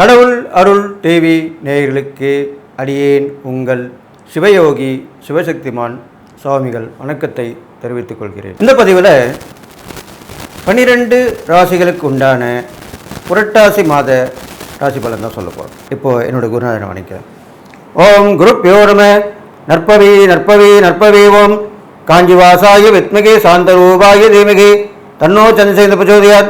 கடவுள் அருள் டிவி நேயர்களுக்கு அடியேன் உங்கள் சிவயோகி சிவசக்திமான் சுவாமிகள் வணக்கத்தை தெரிவித்துக் கொள்கிறேன். இந்த பதிவில் பன்னிரெண்டு ராசிகளுக்கு உண்டான புரட்டாசி மாத ராசி பலன் தான் சொல்ல போகிறோம் இப்போது என்னோட குருநாதனை வணக்கிறேன் ஓம் குருப் யோரம நற்பவி நற்பவி நற்பவி ஓம். காஞ்சிவாசாய வித்மகே சாந்தரூபாய தீமகி. தன்னோ சந்திரசேந்த பிரச்சோதியார்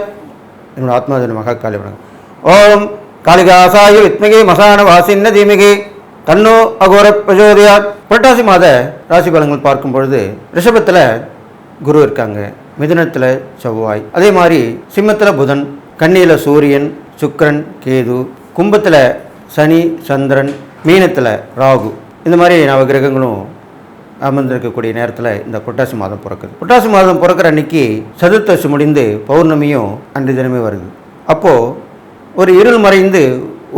என்னோட ஆத்மாதன மகாகாலி வணக்கம் ஓம் காளிதாசாய வித்மகே மசான வாசின்ன தீமிகே தன்னோ அகோர பிரச்சோதயாத் புரட்டாசி மாத ராசி பலங்கள் பார்க்கும் பொழுது ரிஷபத்தில் குரு இருக்காங்க. மிதுனத்தில் செவ்வாய். அதே மாதிரி சிம்மத்தில் புதன் கண்ணியில் சூரியன் சுக்கிரன் கேது கும்பத்தில் சனி சந்திரன் மீனத்தில் ராகு. இந்த மாதிரி நவகிரகங்களும் அமர்ந்திருக்கக்கூடிய நேரத்தில் இந்த புரட்டாசி மாதம் பிறக்குது. புரட்டாசி மாதம் பிறக்கிற அன்னைக்கு சதுர்த்தசி முடிந்து பௌர்ணமியும் அன்று தினமே வருது. அப்போது ஒரு இருள் மறைந்து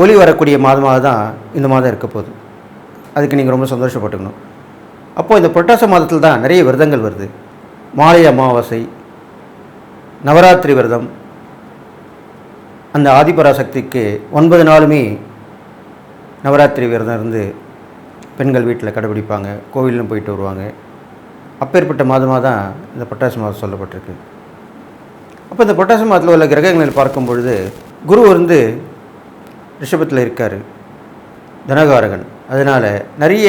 ஒளி வரக்கூடிய மாதமாக தான் இந்த மாதம் இருக்க போகுது. அதுக்கு நீங்கள் ரொம்ப சந்தோஷப்பட்டுக்கணும். அப்போது இந்த புரட்டாசி மாதத்தில் தான் நிறைய விரதங்கள் வருது. மாலை அமாவாசை நவராத்திரி விரதம் அந்த ஆதிபராசக்திக்கு ஒன்பது நாளுமே நவராத்திரி விரதம் இருந்து பெண்கள் வீட்டில் கடைபிடிப்பாங்க. கோவிலும் போயிட்டு வருவாங்க. அப்பேற்பட்ட மாதமாக தான் இந்த புரட்டாசி மாதம் சொல்லப்பட்டிருக்கு. அப்போ இந்த புரட்டாசி மாதத்தில் உள்ள கிரகங்களை பார்க்கும் பொழுது குரு வந்து ரிஷபத்தில் இருக்கார் தனகாரகன். அதனால் நிறைய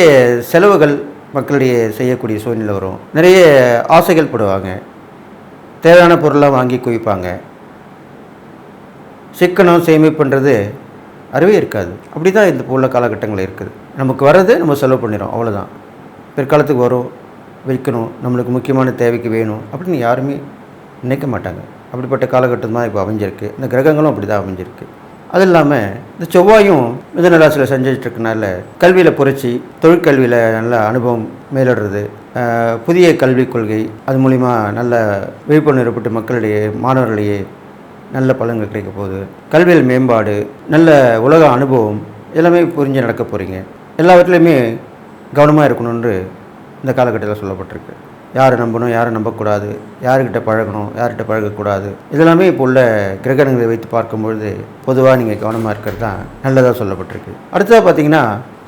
செலவுகள் மக்களிடையே செய்யக்கூடிய சூழ்நிலை வரும். நிறைய ஆசைகள் படுவாங்க. தேவையான பொருளாக வாங்கி குவிப்பாங்க. சிக்கனம் சேமிப்புன்றது அறவே இருக்காது. அப்படி தான் இந்த உள்ள காலகட்டங்கள் இருக்குது. நமக்கு வர்றது நம்ம செலவு பண்ணிடும் அவ்வளோதான் பிற்காலத்துக்கு வரும் விற்கணும் நம்மளுக்கு முக்கியமான தேவைக்கு வேணும் அப்படின்னு யாருமே நினைக்க மாட்டாங்க. அப்படிப்பட்ட காலகட்டம் தான் இப்போ அமைஞ்சிருக்கு. இந்த கிரகங்களும் அப்படி தான் அமைஞ்சிருக்கு. அது இல்லாமல் இந்த செவ்வாயும் மிதனராசியில் செஞ்சுட்டு கல்வியில் புரட்சி தொழிற்கல்வியில் நல்ல அனுபவம் மேலிடுறது. புதிய கல்விக் கொள்கை அது மூலிமா நல்ல விழிப்புணர்வு ஏற்பட்டு மக்களிடையே மாணவர்களிடையே நல்ல பலன்கள் கிடைக்க போகுது. கல்வியில் மேம்பாடு நல்ல உலக அனுபவம் எல்லாமே புரிஞ்சு நடக்க போகிறீங்க எல்லாவற்றிலையுமே கவனமாக இருக்கணும்னு இந்த காலகட்டத்தில் சொல்லப்பட்டிருக்கு. யாரை நம்பணும் யாரை நம்பக்கூடாது யாருக்கிட்ட பழகணும் யார்கிட்ட பழகக்கூடாது. இதெல்லாமே இப்போ உள்ள கிரகணங்களை வைத்து பார்க்கும்பொழுது பொதுவாக நீங்கள் கவனமாக இருக்கிறது தான் நல்லதாக சொல்லப்பட்டிருக்கு. அடுத்ததாக பார்த்தீங்கன்னா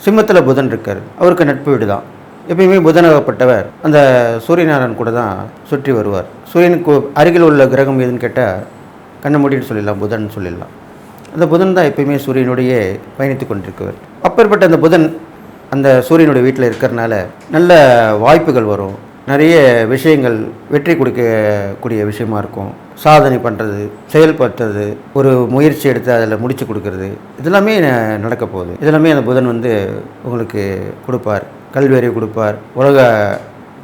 சிம்மத்தில் புதன் இருக்கார். அவருக்கு நட்பு வீடு தான் எப்பயுமே புதனாகப்பட்டவர் அந்த சூரியநாராயணன் கூட தான் சுற்றி வருவார். சூரியனுக்கு அருகில் உள்ள கிரகம் எதுன்னு கேட்டால் கண்ணை மூடிட்டு சொல்லிடலாம் புதன் சொல்லிடலாம். அந்த புதன் தான் எப்பயுமே சூரியனுடைய பயணித்து கொண்டிருக்கவர். அப்பேற்பட்ட அந்த புதன் அந்த சூரியனுடைய வீட்டில் இருக்கிறனால நல்ல வாய்ப்புகள் வரும். நிறைய விஷயங்கள் வெற்றி கொடுக்கக்கூடிய விஷயமா இருக்கும். சாதனை பண்ணுறது செயல்படுத்துறது ஒரு முயற்சி எடுத்து அதில் முடிச்சு கொடுக்கறது இதெல்லாமே ந- நடக்க போகுது. இதெல்லாமே அந்த புதன் வந்து உங்களுக்கு கொடுப்பார். கல்வி அறிவு கொடுப்பார். உலக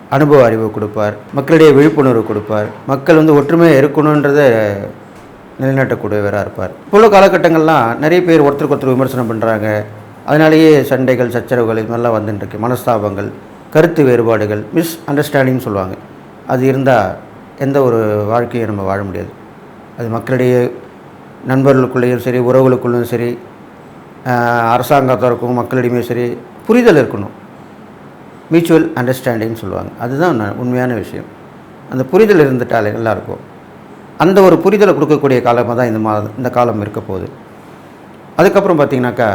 அனுபவ அறிவு கொடுப்பார். மக்களிடையே விழிப்புணர்வு கொடுப்பார். மக்கள் வந்து ஒற்றுமையாக இருக்கணுன்றதை நிலைநாட்டக்கூடியவராக இருப்பார். இப்போ உள்ள காலகட்டங்கள்லாம் நிறைய பேர் ஒருத்தருக்கு ஒருத்தர் விமர்சனம் பண்ணுறாங்க அதனாலேயே சண்டைகள் சச்சரவுகள் இது மாதிரிலாம் வந்துட்டுருக்கு. மனஸ்தாபங்கள். கருத்து வேறுபாடுகள் மிஸ் அண்டர்ஸ்டாண்டிங்னு சொல்லுவாங்க. அது இருந்தால் எந்த ஒரு வாழ்க்கையும் நம்ம வாழ முடியாது. அது மக்களிடையே நண்பர்களுக்குள்ளேயும் சரி உறவுகளுக்குள்ளேயும் சரி அரசாங்கத்திற்கும் மக்களிடையுமே சரி புரிதல் இருக்கணும். மியூச்சுவல் அண்டர்ஸ்டாண்டிங்னு சொல்லுவாங்க. அதுதான் உண்மையான விஷயம். அந்த புரிதல் இருந்துட்டாலே நல்லாயிருக்கும் அந்த ஒரு புரிதலை கொடுக்கக்கூடிய காலமாக தான் இந்த மாதம் இந்த காலம் இருக்க போகுது. அதுக்கப்புறம் பார்த்தீங்கன்னாக்கா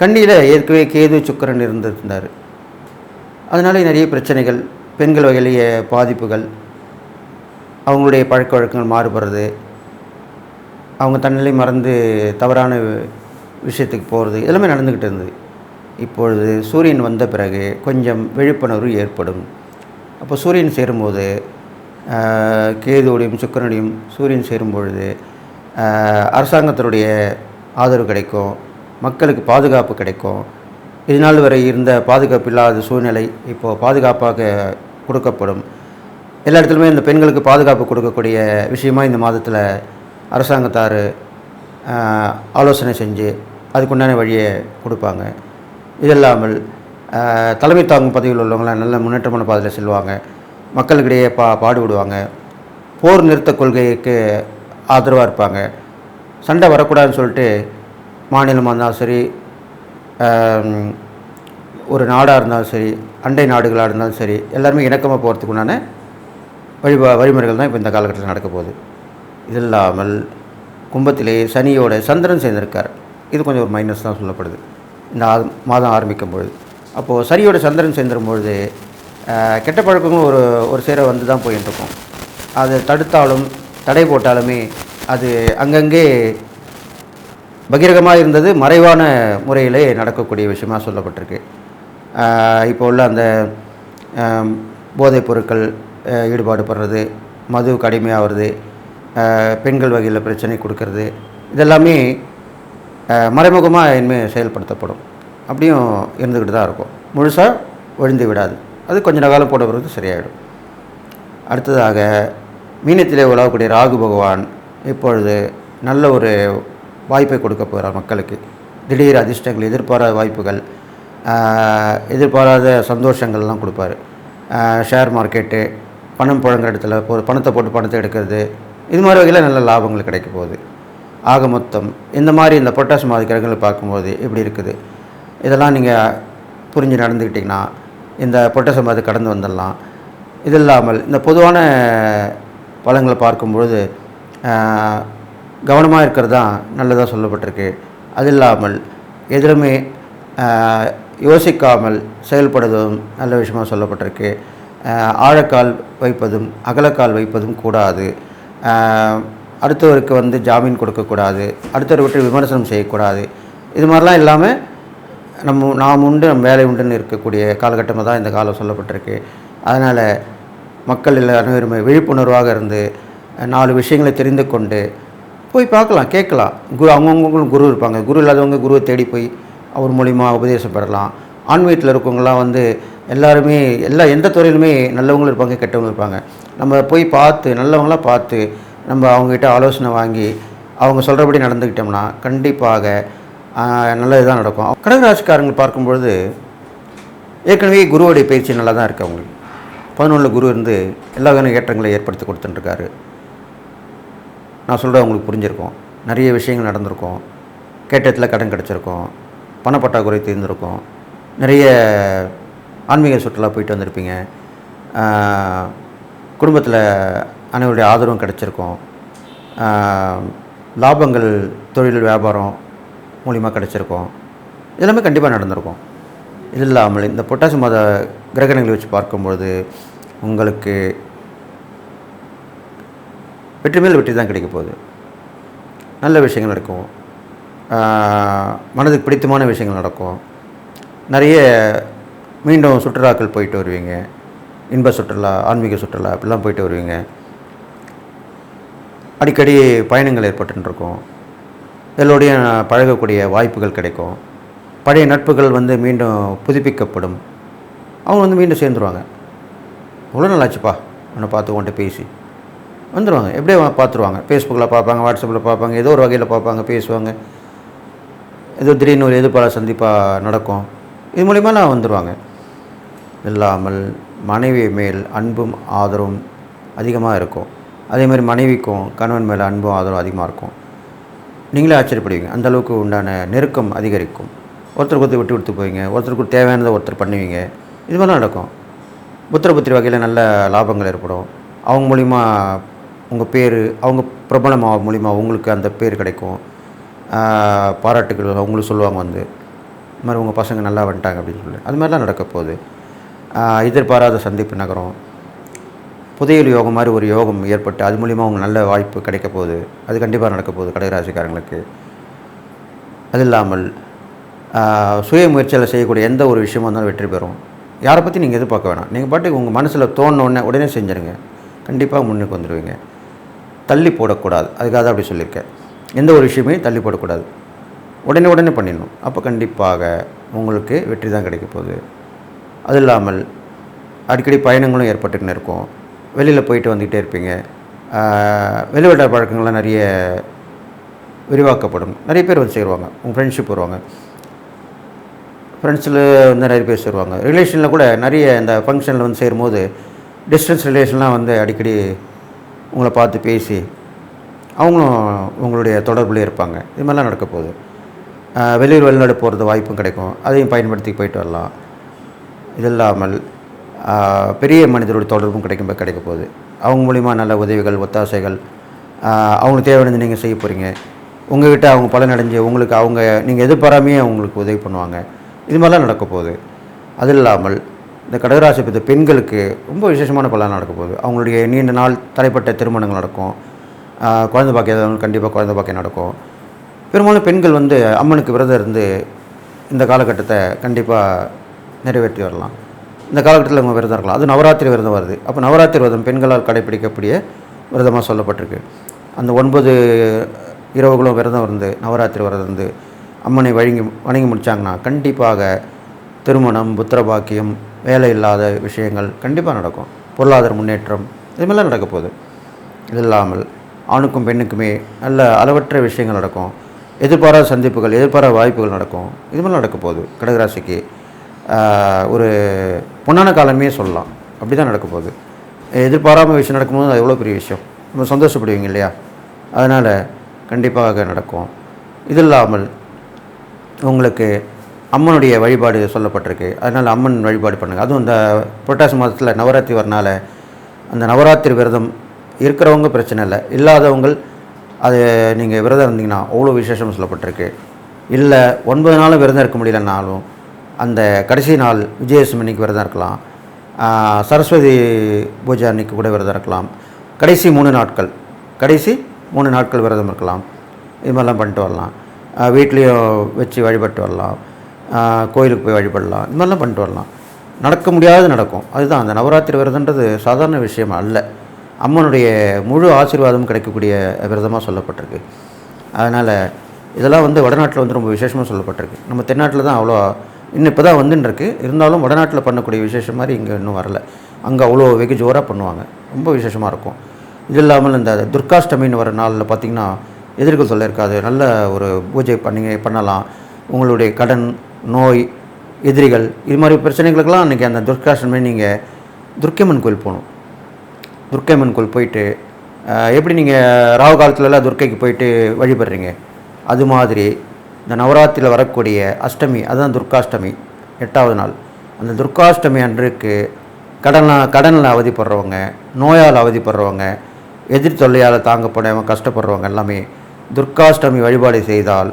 கண்ணியில் ஏற்கனவே கேது சுக்கரன் இருந்திருந்தார். அதனால நிறைய பிரச்சனைகள் பெண்கள் வகையிலேயே பாதிப்புகள் அவங்களுடைய பழக்க வழக்கங்கள் மாறுபடுறது அவங்க தன்னிலை மறந்து தவறான விஷயத்துக்கு போகிறது எல்லாமே நடந்துக்கிட்டு இருந்தது. இப்பொழுது சூரியன் வந்த பிறகு கொஞ்சம் விழிப்புணர்வு ஏற்படும். அப்போ சூரியன் சேரும்போது கேதுவோடையும் சுக்கரனுடையும் சூரியன் சேரும் பொழுது அரசாங்கத்தினுடைய ஆதரவு கிடைக்கும் மக்களுக்கு பாதுகாப்பு கிடைக்கும் இதனால் வரை இருந்த பாதுகாப்பு இல்லாத சூழ்நிலை இப்போது பாதுகாப்பாக கொடுக்கப்படும். எல்லா இடத்துலையுமே இந்த பெண்களுக்கு பாதுகாப்பு கொடுக்கக்கூடிய விஷயமா இந்த மாதத்தில் அரசாங்கத்தார் ஆலோசனை செஞ்சு அதுக்குண்டான வழியை கொடுப்பாங்க. இது இல்லாமல் தலைமை தாங்கும் பதவியில் உள்ளவங்களாம் நல்ல முன்னேற்றமான பாதையில் செல்வாங்க. மக்களுக்கிடையே பா பாடுபடுவாங்க. போர் நிறுத்த கொள்கைக்கு ஆதரவாக இருப்பாங்க. சண்டை வரக்கூடாதுன்னு சொல்லிட்டு மாநிலமாக இருந்தாலும் சரி ஒரு நாடாக இருந்தாலும் சரி அண்டை நாடுகளாக இருந்தாலும் சரி எல்லாருமே இணக்கமாக போகிறதுக்கு உண்டான வழி வழிமுறைகள் தான் இப்போ இந்த காலகட்டத்தில் நடக்க போகுது. இது இல்லாமல் கும்பத்திலே சனியோட சந்திரன் சேர்ந்திருக்கார். இது கொஞ்சம் ஒரு மைனஸ் தான் சொல்லப்படுது. இந்த மாதம் ஆரம்பிக்கும் பொழுது. அப்போது சனியோட சந்திரன் சேர்ந்துடும் பொழுது கெட்ட பழக்கங்களும் ஒரு ஒரு சேர வந்து தான் போயின்னு இருக்கும் அதை தடுத்தாலும் தடை போட்டாலுமே அது அங்கங்கே பகிரகமாக இருந்தது. மறைவான முறையிலே நடக்கக்கூடிய விஷயமாக சொல்லப்பட்டிருக்கு. இப்போ உள்ள அந்த போதைப் பொருட்கள் ஈடுபாடு படுறது மது கடுமையாகிறது பெண்கள் வகையில் பிரச்சனை கொடுக்கறது இதெல்லாமே மறைமுகமாக இனிமேல் செயல்படுத்தப்படும். அப்படியும் இருந்துக்கிட்டு தான் இருக்கும். முழுசாக ஒழிந்து விடாது. அது கொஞ்ச காலம் போட பிறகு சரியாயிடும். அடுத்ததாக மீனத்திலே உலகக்கூடிய ராகு பகவான் இப்பொழுது நல்ல ஒரு வாய்ப்பை கொடுக்க போகிறார் மக்களுக்கு. திடீர் அதிர்ஷ்டங்கள் எதிர்பாராத வாய்ப்புகள் எதிர்பாராத சந்தோஷங்கள்லாம் கொடுப்பாரு. ஷேர் மார்க்கெட்டு பணம் புழங்குற இடத்துல போ பணத்தை போட்டு பணத்தை எடுக்கிறது இது மாதிரி வகையில் நல்ல லாபங்கள் கிடைக்க போகுது. ஆக மொத்தம் இந்த மாதிரி இந்த பொட்டாசு மாதிரி கிரகங்களை பார்க்கும்போது எப்படி இருக்குது? இதெல்லாம் நீங்கள் புரிஞ்சு நடந்துக்கிட்டிங்கன்னா இந்த பொட்டாசு மாதிரி கடந்து வந்துடலாம். இது இல்லாமல் இந்த பொதுவான பழங்களை பார்க்கும்பொழுது கவனமாக இருக்கிறது தான் நல்லதாக சொல்லப்பட்டிருக்கு. அது இல்லாமல் எதிலுமே யோசிக்காமல் செயல்படுவதும் நல்ல விஷயமாக சொல்லப்பட்டிருக்கு. ஆழக்கால் வைப்பதும் அகலக்கால் வைப்பதும் கூடாது. அடுத்தவருக்கு வந்து ஜாமீன் கொடுக்கக்கூடாது. அடுத்தவரை விட்டு விமர்சனம் செய்யக்கூடாது. இது மாதிரிலாம் இல்லாமல் நம்ம நாம் உண்டு நம்ம வேலை உண்டுன்னு இருக்கக்கூடிய காலகட்டமாக தான் இந்த காலம் சொல்லப்பட்டிருக்கு. அதனால் மக்கள் இல்லை அனைவருமே விழிப்புணர்வாக இருந்து நாலு விஷயங்களை தெரிந்து கொண்டு போய் பார்க்கலாம் கேட்கலாம். குரு அவங்கவுங்களும் குரு இருப்பாங்க. குரு இல்லாதவங்க குருவை தேடி போய் அவர் மூலிமா உபதேசம் பெறலாம். ஆன்மீகத்தில் இருக்கவங்களாம் வந்து எல்லாருமே எல்லா எந்த துறையிலுமே நல்லவங்களும் இருப்பாங்க கெட்டவங்களும் இருப்பாங்க. நம்ம போய் பார்த்து நல்லவங்களாம் பார்த்து நம்ம அவங்ககிட்ட ஆலோசனை வாங்கி அவங்க சொல்கிறபடி நடந்துக்கிட்டோம்னா கண்டிப்பாக நல்லது தான் நடக்கும். கடகராசிக்காரங்க பார்க்கும்பொழுது ஏற்கனவே குருவோடைய பயிற்சி நல்லா தான் இருக்குது அவங்களுக்கு. பதினொன்றில் குரு இருந்து எல்லா வகையான ஏற்றங்களை ஏற்படுத்தி கொடுத்துட்டுருக்காரு. நான் சொல்கிறது உங்களுக்கு புரிஞ்சிருக்கும். நிறைய விஷயங்கள் நடந்திருக்கும். கேட்டத்தில் கடன் கிடச்சிருக்கும். பணப்பற்றாக்குறை தீர்ந்திருக்கும். நிறைய ஆன்மீக சுற்றுலா போயிட்டு வந்திருப்பீங்க. குடும்பத்தில் அனைவருடைய ஆதரவும் கிடச்சிருக்கும். லாபங்கள் தொழில் வியாபாரம் மூலிமா கிடச்சிருக்கும். இதெல்லாமே கண்டிப்பாக நடந்திருக்கும். இது இல்லாமல் இந்த பொட்டாசி மாத கிரகணங்களை வச்சு பார்க்கும்பொழுது உங்களுக்கு வெற்றி மேல் வெற்றி தான் கிடைக்க போகுது. நல்ல விஷயங்கள் நடக்கும். மனதுக்கு பிடித்தமான விஷயங்கள் நடக்கும். நிறைய மீண்டும் சுற்றுலாக்கள் போயிட்டு வருவீங்க. இன்ப சுற்றுலா ஆன்மீக சுற்றுலா அப்படிலாம் போயிட்டு வருவீங்க. அடிக்கடி பயணங்கள் ஏற்பட்டுன்னு இருக்கும் எல்லோடையும் பழகக்கூடிய வாய்ப்புகள் கிடைக்கும். பழைய நட்புகள் வந்து மீண்டும் புதுப்பிக்கப்படும். அவங்க வந்து மீண்டும் சேர்ந்துருவாங்க. இவ்வளோ நல்லாச்சுப்பா உன்னை பார்த்து உன்ட்ட பேசி. வந்துடுவாங்க எப்படியே பார்த்துருவாங்க ஃபேஸ்புக்கில் பார்ப்பாங்க வாட்ஸ்அப்பில் பார்ப்பாங்க ஏதோ ஒரு வகையில் பார்ப்பாங்க பேசுவாங்க. ஏதோ திடீர்னு ஒரு எதிர்பார சந்திப்பாக நடக்கும். இது மூலிமா நான் வந்துடுவாங்க இல்லாமல் மனைவி மேல் அன்பும் ஆதரவும் அதிகமாக இருக்கும். அதே மாதிரி மனைவிக்கும் கணவன் மேல் அன்பும் ஆதரவும் அதிகமாக இருக்கும். நீங்களே ஆச்சரியப்படுவீங்க. அந்த அளவுக்கு உண்டான நெருக்கம் அதிகரிக்கும். ஒருத்தருக்கு ஒருத்தர் விட்டு விட்டு போவீங்க. ஒருத்தருக்கு தேவையானதை ஒருத்தர் பண்ணுவீங்க. இது மாதிரிலாம் நடக்கும். புத்திர புத்திரி வகையில் நல்ல லாபங்கள் ஏற்படும். அவங்க மூலிமா உங்கள் பேர் அவங்க பிரபலமாக மூலிமா உங்களுக்கு அந்த பேர் கிடைக்கும். பாராட்டுகள் அவங்களும் சொல்லுவாங்க வந்து இது மாதிரி உங்கள் பசங்க நல்லா வந்துட்டாங்க அப்படின்னு சொல்லி. அது மாதிரிலாம் நடக்க போகுது. எதிர்பாராத சந்திப்பு நகரம். புதையல் யோகம் மாதிரி ஒரு யோகம் ஏற்பட்டு அது மூலிமா அவங்க நல்ல வாய்ப்பு கிடைக்க போகுது. அது கண்டிப்பாக நடக்க போகுது கடகராசிக்காரங்களுக்கு. அது இல்லாமல் சுய முயற்சியில் செய்யக்கூடிய எந்த ஒரு விஷயமா இருந்தாலும் வெற்றி பெறும். யாரை பற்றி நீங்கள் எதிர்பார்க்க வேணாம். நீங்கள் பாட்டுக்கு உங்கள் மனசில் தோணுன உடனே உடனே செஞ்சுருங்க. கண்டிப்பாக முன்னுக்கு வந்துடுவீங்க தள்ளி போடக்கூடாது. அதுக்காக அப்படி சொல்லியிருக்கேன். எந்த ஒரு விஷயமே தள்ளி போடக்கூடாது. உடனே உடனே பண்ணிடணும். அப்போ கண்டிப்பாக உங்களுக்கு வெற்றி தான் கிடைக்க போகுது. அது இல்லாமல் அடிக்கடி பயணங்களும் ஏற்பட்டுக்கின்னு இருக்கும். வெளியில் போயிட்டு வந்துக்கிட்டே இருப்பீங்க. ஆஹ், பழக்கங்கள்லாம் நிறைய விரிவாக்கப்படும். நிறைய பேர் வந்து சேருவாங்க. உங்கள் ஃப்ரெண்ட்ஷிப் வருவாங்க. ஃப்ரெண்ட்ஸில் வந்து நிறைய பேர் சேருவாங்க. ரிலேஷனில் கூட நிறைய இந்த ஃபங்க்ஷனில் வந்து சேரும்போது டிஸ்டன்ஸ் ரிலேஷன்லாம் வந்து அடிக்கடி உங்களை பார்த்து பேசி அவங்களும் உங்களுடைய தொடர்புலேயே இருப்பாங்க. இது மாதிரிலாம் நடக்க போகுது. வெளியூர் வெளிநாடு போகிறது வாய்ப்பும் கிடைக்கும். அதையும் பயன்படுத்தி போயிட்டு வரலாம். இது இல்லாமல் பெரிய மனிதருடைய தொடர்பும் கிடைக்கும் கிடைக்க போகுது. அவங்க மூலிமா நல்ல உதவிகள் ஒத்தாசைகள் அவங்களுக்கு தேவையானது நீங்கள் செய்ய போகிறீங்க உங்கள்கிட்ட அவங்க பலனடைஞ்சு உங்களுக்கு அவங்க நீங்கள் எதிர்பாராமையே அவங்களுக்கு உதவி பண்ணுவாங்க. இது மாதிரிலாம் நடக்க போகுது. அது இல்லாமல் இந்த கடகராசி பெற்ற பெண்களுக்கு ரொம்ப விசேஷமான பலன் நடக்க போகுது. அவங்களுடைய நீண்ட நாள் தடைப்பட்ட திருமணங்கள் நடக்கும். குழந்தை பாக்கியம் கண்டிப்பாக குழந்தை பாக்கியம் நடக்கும். பெரும்பாலும் பெண்கள் வந்து அம்மனுக்கு விரதம் இருந்து இந்த காலகட்டத்தை கண்டிப்பாக நிறைவேற்றி வரலாம். இந்த காலகட்டத்தில் அவங்க விரதம் இருக்கலாம். அது நவராத்திரி விரதம் வருது. அப்போ நவராத்திரி விரதம் பெண்களால் கடைப்பிடிக்கக்கூடிய விரதமாக சொல்லப்பட்டிருக்கு. அந்த ஒன்பது இரவுகளும் விரதம் இருந்து நவராத்திரி விரதம் இருந்து அம்மனை வழங்கி வணங்கி முடித்தாங்கன்னா கண்டிப்பாக திருமணம் புத்திரபாக்கியம் வேலை இல்லாத விஷயங்கள் கண்டிப்பாக நடக்கும். பொருளாதார முன்னேற்றம் இது மாதிரிலாம் நடக்க போகுது இது இல்லாமல் ஆணுக்கும் பெண்ணுக்குமே நல்ல அளவற்ற விஷயங்கள் நடக்கும். எதிர்பாராத சந்திப்புகள் எதிர்பாராத வாய்ப்புகள் நடக்கும். இது மாதிரி நடக்க போகுது கடகராசிக்கு ஒரு பொன்னான காலமே சொல்லலாம். அப்படி தான் நடக்க போகுது எதிர்பாராமல் விஷயம் நடக்கும்போது அது எவ்வளோ பெரிய விஷயம்? நம்ம சந்தோஷப்படுவீங்க இல்லையா? அதனால் கண்டிப்பாக நடக்கும். இது இல்லாமல் உங்களுக்கு அம்மனுடைய வழிபாடு சொல்லப்பட்டிருக்கு. அதனால் அம்மன் வழிபாடு பண்ணுங்கள் அதுவும் இந்த புரட்டாசி மாதத்தில் நவராத்திரி வரனால அந்த நவராத்திரி விரதம் இருக்கிறவங்க பிரச்சனை இல்லை. இல்லாதவங்க அது நீங்கள் விரதம் இருந்தீங்கன்னா அவ்வளோ விசேஷம் சொல்லப்பட்டிருக்கு. இல்லை ஒன்பது நாளும் விரதம் இருக்க முடியலனாலும் அந்த கடைசி நாள் விஜயதசமி அன்னைக்கு விரதம் இருக்கலாம். சரஸ்வதி பூஜை அன்னைக்கு கூட விரதம் இருக்கலாம். கடைசி மூணு நாட்கள். கடைசி மூணு நாட்கள் விரதம் இருக்கலாம். இது மாதிரிலாம் பண்ணிட்டு வரலாம். வீட்லேயும் வச்சு வழிபட்டு வரலாம். கோயிலுக்கு போய் வழிபடலாம். இது மாதிரிலாம் பண்ணிட்டு வரலாம். நடக்க முடியாது நடக்கும். அதுதான் அந்த நவராத்திரி விரதன்றது சாதாரண விஷயம் அல்ல. அம்மனுடைய முழு ஆசீர்வாதமும் கிடைக்கக்கூடிய விரதமாக சொல்லப்பட்டிருக்கு. அதனால் இதெல்லாம் வந்து வடநாட்டில் வந்து ரொம்ப விசேஷமாக சொல்லப்பட்டிருக்கு. நம்ம தென்னாட்டில் தான் அவ்வளோ இன்னும் இப்போ தான் வந்துன்னு இருந்தாலும் வடநாட்டில் பண்ணக்கூடிய விசேஷம் மாதிரி இங்கே இன்னும் வரல. அங்கே அவ்வளோ வெகு ஜோராக பண்ணுவாங்க. ரொம்ப விசேஷமாக இருக்கும். இது இல்லாமல் இந்த துர்காஷ்டமின்னு வர நாளில் பார்த்திங்கன்னா எதிர்கள் சொல்ல இருக்காது நல்ல ஒரு பூஜை பண்ணி பண்ணலாம். உங்களுடைய கடன் நோய் எதிரிகள் இது மாதிரி பிரச்சனைகளுக்கெல்லாம் அன்றைக்கி அந்த துர்காஷ்டமி நீங்கள் துர்க்கைமன் கோயில் போகணும். துர்க்கைமன் கோயில் போயிட்டு எப்படி நீங்கள் ராகு காலத்துலலாம் துர்க்கைக்கு போயிட்டு வழிபடுறீங்க? அது மாதிரி இந்த நவராத்திரியில் வரக்கூடிய அஷ்டமி அதுதான் துர்காஷ்டமி எட்டாவது நாள். அந்த துர்காஷ்டமி அன்றைக்கு கடனில் கடனில் அவதிப்படுறவங்க நோயால் அவதிப்படுறவங்க எதிர் தொல்லையால் தாங்கப்படாமல் கஷ்டப்படுறவங்க எல்லாமே துர்காஷ்டமி வழிபாடு செய்தால்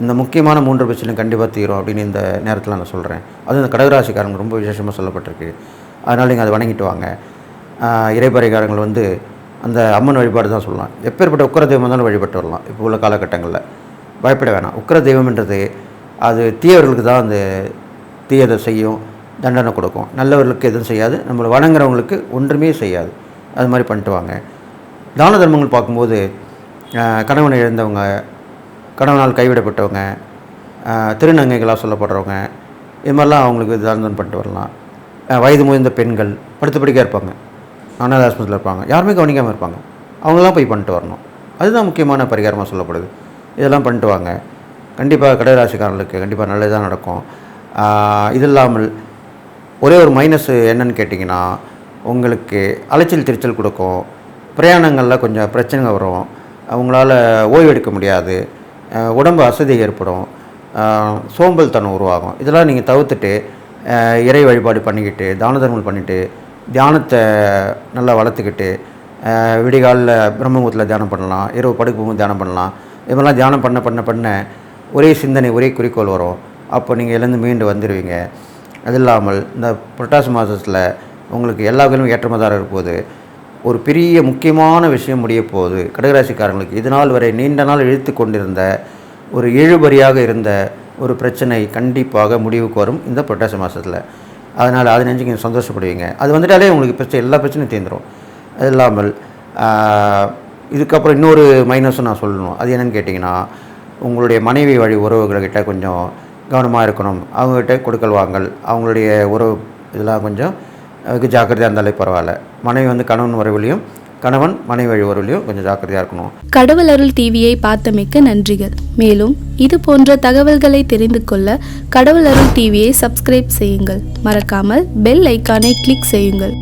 இந்த முக்கியமான மூன்று பிரச்சனை கண்டிப்பாக தீரும் அப்படின்னு இந்த நேரத்தில் நான் சொல்கிறேன் அது இந்த கடகராசிக்காரங்க ரொம்ப விசேஷமாக சொல்லப்பட்டிருக்கு. அதனால் நீங்கள் அதை வணங்கிட்டு வாங்க. இறைப்பறைக்காரங்கள் வந்து அந்த அம்மன் வழிபாடு தான் சொல்லலாம். எப்பேற்பட்ட உக்கர தெய்வம் இருந்தாலும் வழிபட்டு வரலாம். இப்போ உள்ள காலகட்டங்களில். பயப்பட வேணாம். உக்கர தெய்வம்ன்றது அது தீயவர்களுக்கு தான் அந்த தீயதை செய்யும் தண்டனை கொடுக்கும். நல்லவர்களுக்கு எதுவும் செய்யாது. நம்மளை வணங்குறவங்களுக்கு ஒன்றுமே செய்யாது. அது மாதிரி பண்ணிட்டு வாங்க. தான தர்மங்கள் பார்க்கும்போது கணவனை இழந்தவங்க கணவனால் கைவிடப்பட்டவங்க திருநங்கைகளாக சொல்லப்படுறவங்க இது மாதிரிலாம் அவங்களுக்கு தானம் பண்ணிட்டு வரலாம். வயது முதிர்ந்த பெண்கள் படுத்து படுக்கையாக இருப்பாங்க. அனாத ஆஸ்பத்திரியில் இருப்பாங்க. யாருமே கவனிக்காமல் இருப்பாங்க. அவங்களாம் போய் பண்ணிட்டு வரணும். அதுதான் முக்கியமான பரிகாரமாக சொல்லப்படுது. இதெல்லாம் பண்ணிட்டு வாங்க. கண்டிப்பாக கடகராசிக்காரர்களுக்கு கண்டிப்பாக நல்லதாக நடக்கும். இது இல்லாமல் ஒரே ஒரு மைனஸ் என்னன்னு கேட்டிங்கன்னா உங்களுக்கு அலைச்சல் திருச்சல் கொடுக்கும். பிரயாணங்களில் கொஞ்சம் பிரச்சனைங்க வரும். அவங்களால ஓய்வு எடுக்க முடியாது. உடம்பு அசதி ஏற்படும். சோம்பல் தனம் உருவாகும். இதெல்லாம் நீங்கள் தவிர்த்துட்டு இறை வழிபாடு பண்ணிக்கிட்டு தான தர்மங்கள் பண்ணிவிட்டு தியானத்தை நல்லா வளர்த்துக்கிட்டு விடிகாலில் பிரம்மபுரத்தில் தியானம் பண்ணலாம் இரவு படுக்க போகும்போது தியானம் பண்ணலாம். இது மாதிரிலாம் தியானம் பண்ண பண்ண பண்ண ஒரே சிந்தனை ஒரே குறிக்கோள் வரும். அப்போ நீங்கள் எழுந்து மீண்டு வந்துடுவீங்க அது இல்லாமல் இந்த புரட்டாசி மாதத்தில் உங்களுக்கு எல்லா வகையிலும் ஏற்றமாக இருப்போது ஒரு பெரிய முக்கியமான விஷயம் முடிய போகுது. கடகராசிக்காரங்களுக்கு இது நாள் வரை நீண்ட நாள் இழுத்து கொண்டிருந்த ஒரு இழுபறியாக இருந்த ஒரு பிரச்சனை கண்டிப்பாக முடிவுக்கு வரும் இந்த புரட்டாசி மாதத்தில் அதனால் அதை நினச்சி நீங்கள் சந்தோஷப்படுவீங்க. அது வந்துட்டாலே உங்களுக்கு பிரச்சனை எல்லா பிரச்சனையும் தீர்ந்துடும் அது இல்லாமல் இதுக்கப்புறம் இன்னொரு மைனஸும் நான் சொல்லணும். அது என்னென்னு கேட்டிங்கன்னா உங்களுடைய மனைவி வழி உறவுகள்கிட்ட கொஞ்சம் கவனமாக இருக்கணும். அவங்ககிட்ட கொடுக்கல் வாங்கல் அவங்களுடைய உறவு இதெல்லாம் கொஞ்சம் அதுக்கு ஜாக்கிரதையாக இருந்தாலே பரவாயில்ல. மனைவி வந்து கணவன் வரவிலையும் கணவன் மனைவி வழி உறவுலையும் கொஞ்சம் ஜாக்கிரதையாக இருக்கணும். கடவுள் அருள் டிவியை பார்த்தமைக்க நன்றிகள். மேலும் இது போன்ற தகவல்களை தெரிந்து கொள்ள கடவுள் அருள் டிவியை சப்ஸ்கிரைப் செய்யுங்கள். மறக்காமல் பெல் ஐக்கானை கிளிக் செய்யுங்கள்.